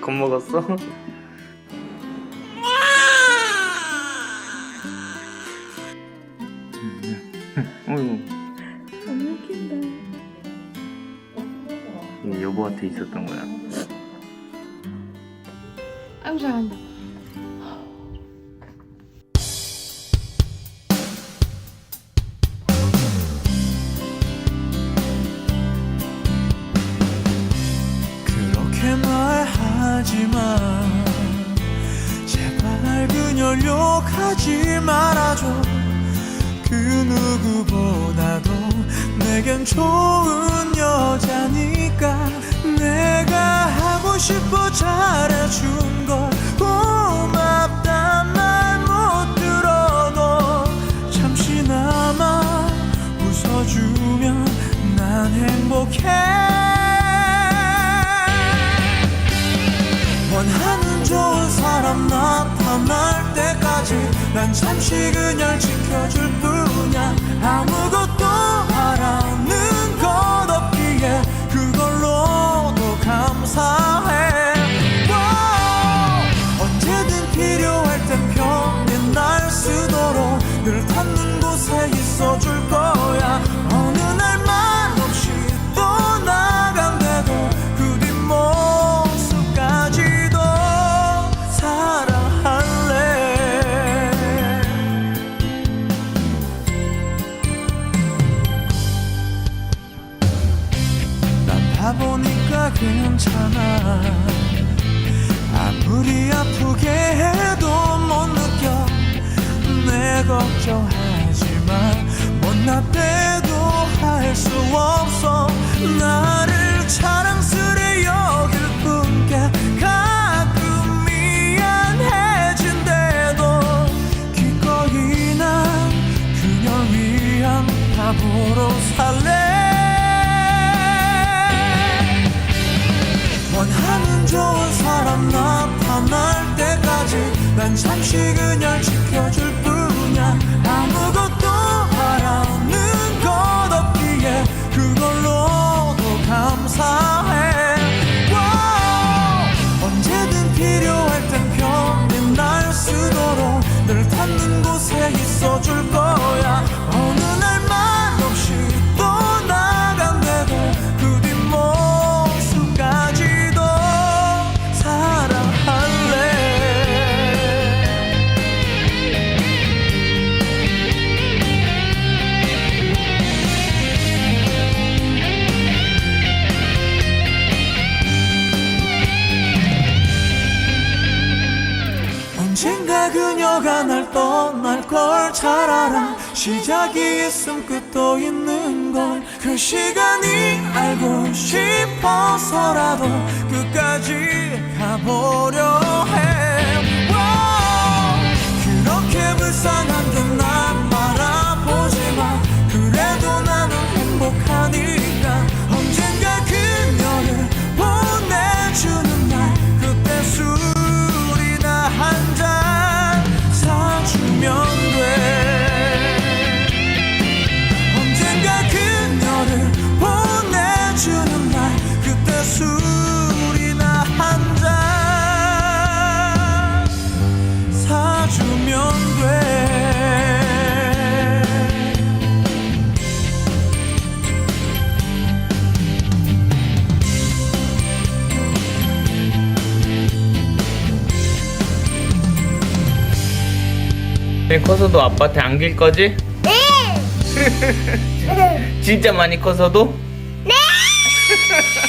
겁먹었어? 어이구 안. 이게 여보한테 있었던 거야 아이고 잘한다. 그녀 욕하지 말아줘. 그 누구보다도 내겐 좋은 여자니까 내가 하고 싶어 잘해준 걸 고맙단 말 못 들어도 잠시나마 웃어주면 난 행복해. 원하는 좋은 사람 나타날 때까지 난 잠시 그녀를 지켜줄 뿐이야. 아무것도 괜찮아. 아무리 아프게 해도 못 느껴. 내 걱정하지만 못나 때도 할 수 없어. 나를 자랑스레 여길 뿐게 가끔 미안해진대도 기꺼이 난 그녀 위한 바보로 살래 원하는 좋은 사람 나타날 때까지 난 잠시 그녀를 지켜줄 뿐이야. 아무것도 그녀가 날 떠날 걸 잘 알아. 시작이 있음 끝도 있는 걸 그 시간이 알고 싶어서라도 끝까지 가보려 해. 와, 그렇게 불쌍한 듯난 쟤 커서 도 아빠한테 안길 거지? 네. 진짜 많이 커서도? 네.